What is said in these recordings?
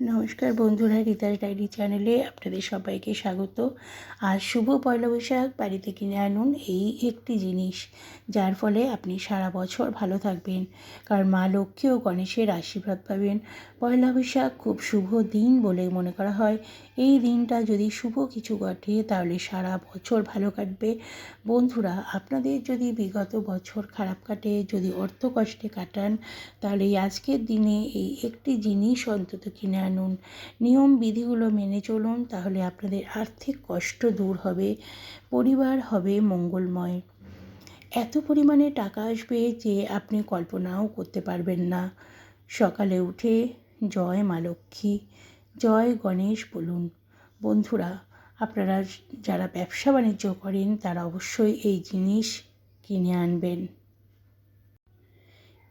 নমস্কার বন্ধুরা রিতার ডায়েরি চ্যানেলে আপনাদের সবাইকে স্বাগত। আর শুভ পয়লা বৈশাখ, বাড়িতে কিনে আনুন এই একটি জিনিস, যার ফলে আপনি সারা বছর ভালো থাকবেন। কারণ মা লক্ষ্মী ও গণেশের আশীর্বাদ পাবেন। পয়লা বৈশাখ খুব শুভ দিন বলে মনে করা হয়। এই দিনটা যদি শুভ কিছু ঘটে, তাহলে সারা বছর ভালো কাটবে। বন্ধুরা, আপনাদের যদি বিগত বছর খারাপ কাটে, যদি অর্থ কষ্টে কাটান, তাহলে আজকের দিনে এই একটি জিনিস অন্তত কিনে আনুন। নিয়ম বিধিগুলো মেনে চলুন, তাহলে আপনাদের আর্থিক কষ্ট দূর হবে, পরিবার হবে মঙ্গলময়। এত পরিমাণে টাকা আসবে যে আপনি কল্পনাও করতে পারবেন না। সকালে উঠে, জয় মা লক্ষ্মী, জয় গণেশ বলুন। বন্ধুরা, আপনারা যারা ব্যবসা বাণিজ্য করেন, তারা অবশ্যই এই জিনিস কিনে আনবেন।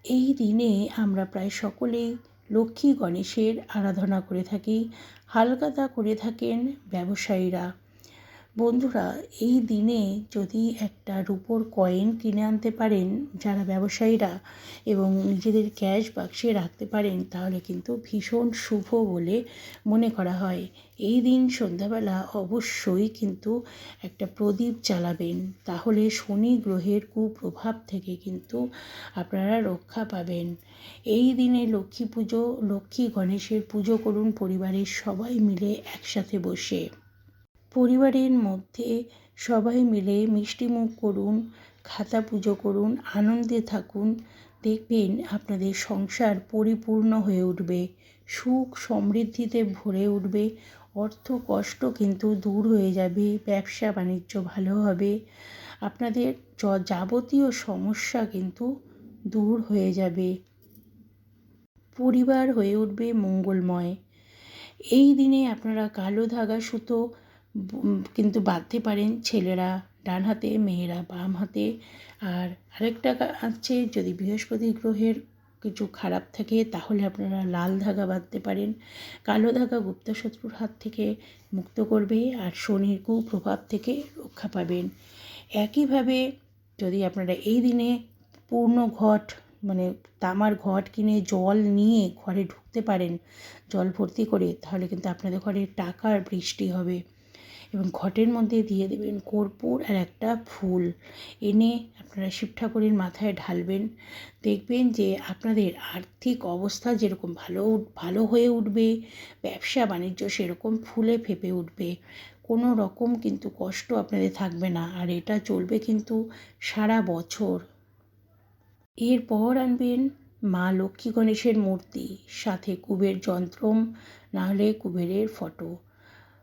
এই দিনে আমরা প্রায় সকলেই লক্ষ্মী গণেশের আরাধনা করে থাকি হালকাতা করে থাকেন ব্যবসায়ীরা। বন্ধুরা, এই দিনে যদি একটা রুপোর কয়েন কিনে আনতে পারেন, যারা ব্যবসায়ীরা, এবং নিজেদের ক্যাশ বাক্সে রাখতে পারেন, তাহলে কিন্তু ভীষণ শুভ বলে মনে করা হয়। এই দিন সন্ধ্যাবেলা অবশ্যই কিন্তু একটা প্রদীপ জ্বালাবেন। তাহলে শনি গ্রহের কুপ্রভাব থেকে কিন্তু আপনারা রক্ষা পাবেন। এই দিনে লক্ষ্মী পুজো, লক্ষ্মী গণেশের পুজো করুন পরিবারের সবাই মিলে একসাথে বসে। পরিবারের মধ্যে সবাই মিলে মিষ্টিমুখ করুন, খাতা পুজো করুন, আনন্দে থাকুন, দেখবেন আপনাদের সংসার পরিপূর্ণ হয়ে উঠবে, সুখ সমৃদ্ধিতে ভরে উঠবে, অর্থ কষ্ট কিন্তু দূর হয়ে যাবে, ব্যবসা বাণিজ্য ভালো হবে, আপনাদের যাবতীয় সমস্যা কিন্তু দূর হয়ে যাবে। পরিবার হয়ে উঠবে মঙ্গলময়। এই দিনে আপনারা কালো ধাগা সুতো কিন্তু বাঁধতে পারেন ছেলেরা ডান হাতে, মেয়েরা বাম হাতে। আর আরেকটা আছে, যদি বৃহস্পতি গ্রহের কিছু খারাপ থাকে, তাহলে আপনারা লাল ধাগা বাঁধতে পারেন। কালো ধাগা গুপ্তশত্রুর হাত থেকে মুক্ত করবে আর শনির কুপ্রভাব থেকে রক্ষা পাবেন। একইভাবে যদি আপনারা এই দিনে পূর্ণ ঘট মানে তামার ঘট কিনে জল নিয়ে ঘরে ঢুকতে পারেন, জল ভর্তি করে, তাহলে কিন্তু আপনাদের ঘরে টাকার বৃষ্টি হবে। এবং ঘটের মধ্যে দিয়ে দেবেন কর্পূর আর একটা ফুল। এনে আপনারা শিব ঠাকুরের মাথায় ঢালবেন। দেখবেন যে আপনাদের আর্থিক অবস্থা যেরকম ভালো ভালো হয়ে উঠবে, ব্যবসা বাণিজ্য সেরকম ফুলে ফেপে উঠবে। কোনো রকম কিন্তু কষ্ট আপনাদের থাকবে না, আর এটা চলবে কিন্তু সারা বছর। এরপর আনবেন মা লক্ষ্মী গণেশের মূর্তি, সাথে কুবের যন্ত্রম, নাহলে কুবেরের ফটো।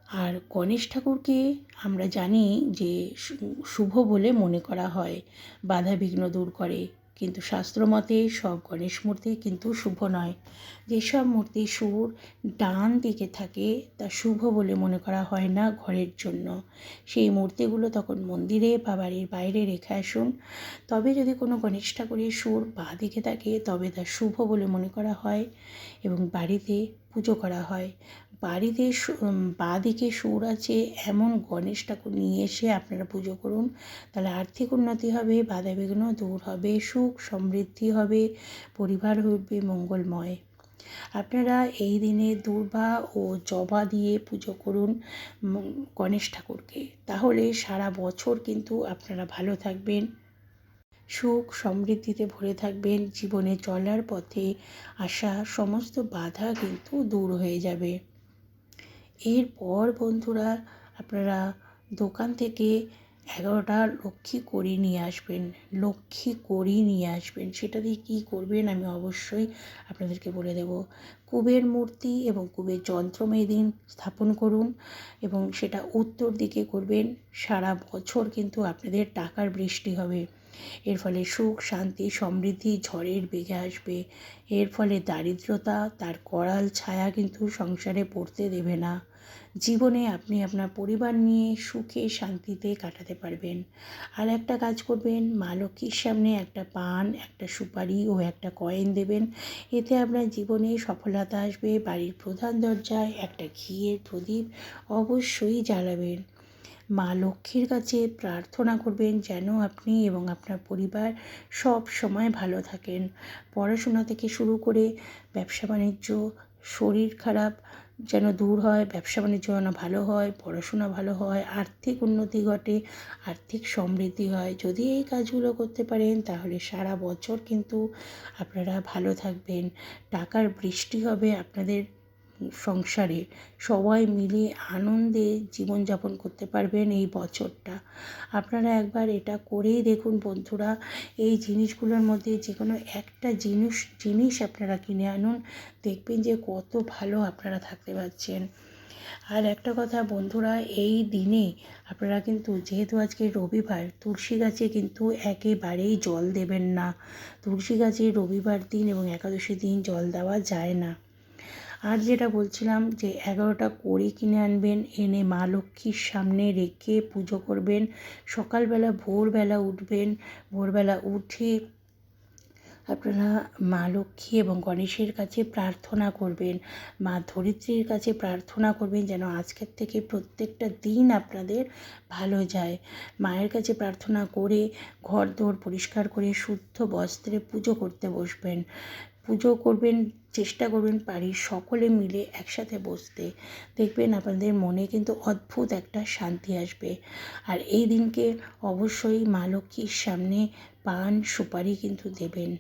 আর গণেশ ঠাকুরকে আমরা জানি যে শুভ বলে মনে করা হয়, বাধা বিঘ্ন দূর করে। কিন্তু শাস্ত্রমতে সব গণেশ মূর্তি কিন্তু শুভ নয়। যেসব মূর্তি সুর ডান দিকে থাকে, তা শুভ বলে মনে করা হয় না ঘরের জন্য। সেই মূর্তিগুলো তখন মন্দিরে বা বাড়ির বাইরে রেখে আসুন। তবে যদি কোনো গণেশ ঠাকুরের সুর বাঁ দিকে থাকে, তবে তা শুভ বলে মনে করা হয় এবং বাড়িতে পুজো করা হয়। বাড়িতে বাঁ দিকে সুর আছে এমন গণেশ ঠাকুর নিয়ে এসে আপনারা পুজো করুন। তাহলে আর্থিক উন্নতি হবে বাধা বিঘ্ন দূর হবে, সুখ সমৃদ্ধি হবে, পরিবার হবে মঙ্গলময়। আপনারা এই দিনে দুর্বা ও জবা দিয়ে পুজো করুন গণেশ ঠাকুরকে। তাহলে সারা বছর কিন্তু আপনারা ভালো থাকবেন, সুখ সমৃদ্ধিতে ভরে থাকবেন, জীবনে চলার পথে আসা সমস্ত বাধা কিন্তু দূর হয়ে যাবে। এরপর বন্ধুরা আপনারা দোকান থেকে এগারোটা লক্ষ্মী করি নিয়ে আসবেন, লক্ষ্মী করি নিয়ে আসবেন, সেটা দিয়ে কী করবেন আমি অবশ্যই আপনাদেরকে বলে দেব। কুবের মূর্তি এবং কুবের যন্ত্রম দিন স্থাপন করুন এবং সেটা উত্তর দিকে করবেন, সারা বছর কিন্তু আপনাদের টাকার বৃষ্টি হবে। এর ফলে সুখ, শান্তি, সমৃদ্ধি, ঝড়ের বেগে আসবে। এর ফলে দারিদ্রতা, তার করাল ছায়া কিন্তু সংসারে পড়তে দেবে না। জীবনে আপনি আপনার পরিবার নিয়ে সুখে শান্তিতে কাটাতে পারবেন। আর একটা কাজ করবেন, মা লক্ষ্মীর সামনে একটা পান, একটা সুপারি ও একটা কয়েন দেবেন। এতে আপনার জীবনে সফলতা আসবে, বাড়ির প্রধান দরজায় একটা ঘিয়ের প্রদীপ অবশ্যই জ্বালাবেন। মা লক্ষ্মীর কাছে প্রার্থনা করবেন যেন আপনি এবং আপনার পরিবার সব সময় ভালো থাকেন। পড়াশোনা থেকে শুরু করে ব্যবসা বাণিজ্য শরীর খারাপ যেন দূর হয়, ব্যবসা বাণিজ্য যেন ভালো হয়, পড়াশোনা ভালো হয়, আর্থিক উন্নতি ঘটে, আর্থিক সমৃদ্ধি হয়। যদি এই কাজগুলো করতে পারেন, তাহলে সারা বছর কিন্তু আপনারা ভালো থাকবেন। টাকার বৃষ্টি হবে, আপনাদের সংসারে সবাই মিলে আনন্দে জীবনযাপন করতে পারবেন এই বছরটা। আপনারা একবার এটা করেই দেখুন বন্ধুরা, এই জিনিসগুলোর মধ্যে যে কোনো একটা জিনিস জিনিস আপনারা কিনে আনুন, দেখবেন যে কত ভালো আপনারা থাকতে পারছেন। আর একটা কথা বন্ধুরা, এই দিনে আপনারা কিন্তু, যেহেতু আজকে রবিবার, তুলসী গাছে কিন্তু একেবারেই জল দেবেন না। তুলসী গাছে রবিবার দিন এবং একাদশী দিন জল দেওয়া যায় না। আর যেটা বলছিলাম যে এগারোটা কড়ি কিনে আনবেন, এনে মা লক্ষ্মীর সামনে রেখে পুজো করবেন। সকালবেলা, ভোরবেলা উঠবেন। ভোরবেলা উঠে আপনারা মা লক্ষ্মী এবং গণেশের কাছে প্রার্থনা করবেন। মা ধরিত্রীর কাছে প্রার্থনা করবেন যেন আজকের থেকে প্রত্যেকটা দিন আপনাদের ভালো যায়। মায়ের কাছে প্রার্থনা করে ঘর দোর পরিষ্কার করে শুদ্ধ বস্ত্রে পুজো করতে বসবেন। পুজো করবেন, চেষ্টা করবেন বাড়ির সকলে মিলে একসাথে বসতে। দেখবেন আপনাদের মনে কিন্তু অদ্ভুত একটা শান্তি আসবে। আর এই দিনকে অবশ্যই মা লক্ষ্মীর সামনে পান, সুপারি কিন্তু দেবেন।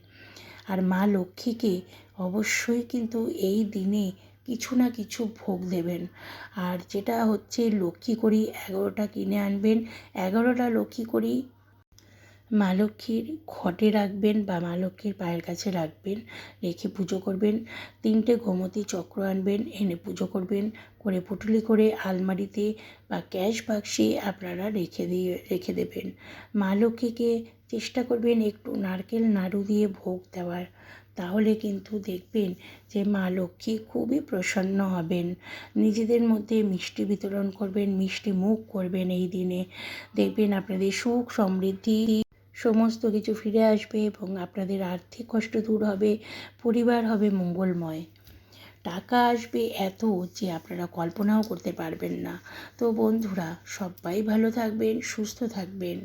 আর মা লক্ষ্মীকে অবশ্যই কিন্তু এই দিনে কিছু না কিছু ভোগ দেবেন। আর যেটা হচ্ছে লক্ষ্মী করি এগারোটা কিনে আনবেন। এগারোটা লক্ষ্মী করি মা লক্ষ্মীর ঘটে রাখবেন বা মা লক্ষ্মীর পায়ের কাছে রাখবেন, রেখে পুজো করবেন, তিনটে গোমতী চক্র আনবেন, এনে পুজো করবেন করে পুটুলি করে আলমারিতে বা ক্যাশ বাক্সে আপনারা রেখে দিয়ে, রেখে দেবেন। মা লক্ষ্মীকে চেষ্টা করবেন একটু নারকেল নাড়ু দিয়ে ভোগ দেওয়ার। তাহলে কিন্তু দেখবেন যে মা লক্ষ্মী খুবই প্রসন্ন হবেন। নিজেদের মধ্যে মিষ্টি বিতরণ করবেন, মিষ্টি মুখ করবেন এই দিনে। দেখবেন আপনাদের সুখ, সমৃদ্ধি, সমস্ত কিছু ফিরে আসবে এবং আপনাদের আর্থিক কষ্ট দূর হবে, পরিবার হবে মঙ্গলময়। টাকা আসবে এত যে আপনারা কল্পনাও করতে পারবেন না। তো বন্ধুরা সব্বাই ভালো থাকবেন, সুস্থ থাকবেন।